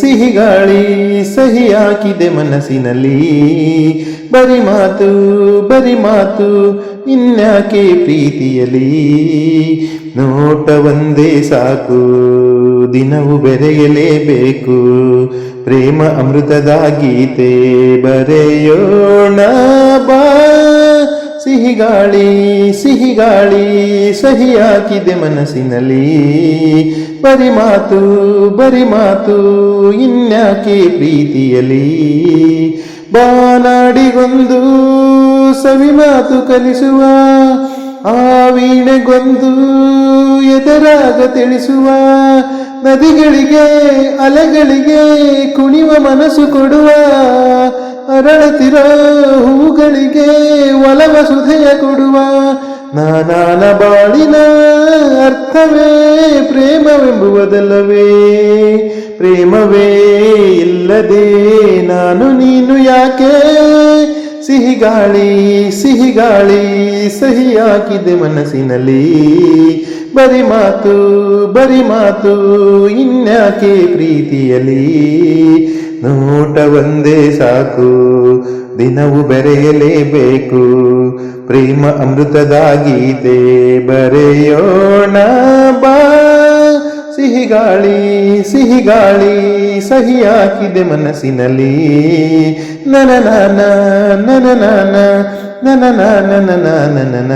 ಸಿಹಿ ಗಾಳಿ ಸಿಹಿ ಹಾಕಿದೆ ಮನಸ್ಸಿನಲ್ಲಿ. ಬರಿ ಮಾತು ಬರಿ ಮಾತು ಇನ್ಯಾಕೆ ಪ್ರೀತಿಯಲ್ಲಿ? ನೋಟ ಒಂದೇ ಸಾಕು. ದಿನವು ಬೆರೆಯಲೇಬೇಕು. ಪ್ರೇಮ ಅಮೃತದ ಗೀತೆ ಬರೆಯೋಣ ಬಾ. ಸಿಹಿಗಾಳಿ ಸಿಹಿಗಾಳಿ ಸಿಹಿ ಹಾಕಿದೆ ಮನಸ್ಸಿನಲ್ಲಿ. ಬರಿ ಮಾತು ಬರಿ ಮಾತು, ಇನ್ಯಾಕೆ ಪ್ರೀತಿಯಲಿ ಬಾನಾಡಿಗೊಂದು ಸವಿ ಮಾತು ಕಲಿಸುವ, ಆ ವೀಣೆಗೊಂದು ಎದರಾಗ ತಿಳಿಸುವ ನದಿಗಳಿಗೆ, ಅಲೆಗಳಿಗೆ ಕುಣಿವ ಮನಸ್ಸು ಕೊಡುವ ಅರಳತಿರೋ ಹೂಗಳಿಗೆ ಒಲವ ಸುಧೆಯ ಕೊಡುವ ನಾನಾನ ಬಾಳಿನ ಅರ್ಥವೇ ಪ್ರೇಮವೆಂಬುವುದಲ್ಲವೇ? ಪ್ರೇಮವೇ ಇಲ್ಲದೆ ನಾನು ನೀನು ಯಾಕೆ? ಸಿಹಿಗಾಳಿ ಸಿಹಿಗಾಳಿ ಸಿಹಿ ಗಾಳಿ ಸಹಿ ಹಾಕಿದೆ ಮನಸ್ಸಿನಲ್ಲಿ. ಬರಿ ಮಾತು ಬರಿ ಮಾತು ಇನ್ಯಾಕೆ ಪ್ರೀತಿಯಲಿ ನೋಟ ಒಂದೇ ಸಾಕು ದಿನವು ಬೆರೆಯಲೇಬೇಕು ಪ್ರೇಮ ಅಮೃತದಾಗಿದೆ ಬರೆಯೋಣ ಬಾ ಸಿಹಿಗಾಳಿ ಸಿಹಿಗಾಳಿ ಸಹಿಯಾಕಿದೆ ಮನಸ್ಸಿನಲ್ಲಿ ನನನ ನನ ನನ ನನ ನನ ನನ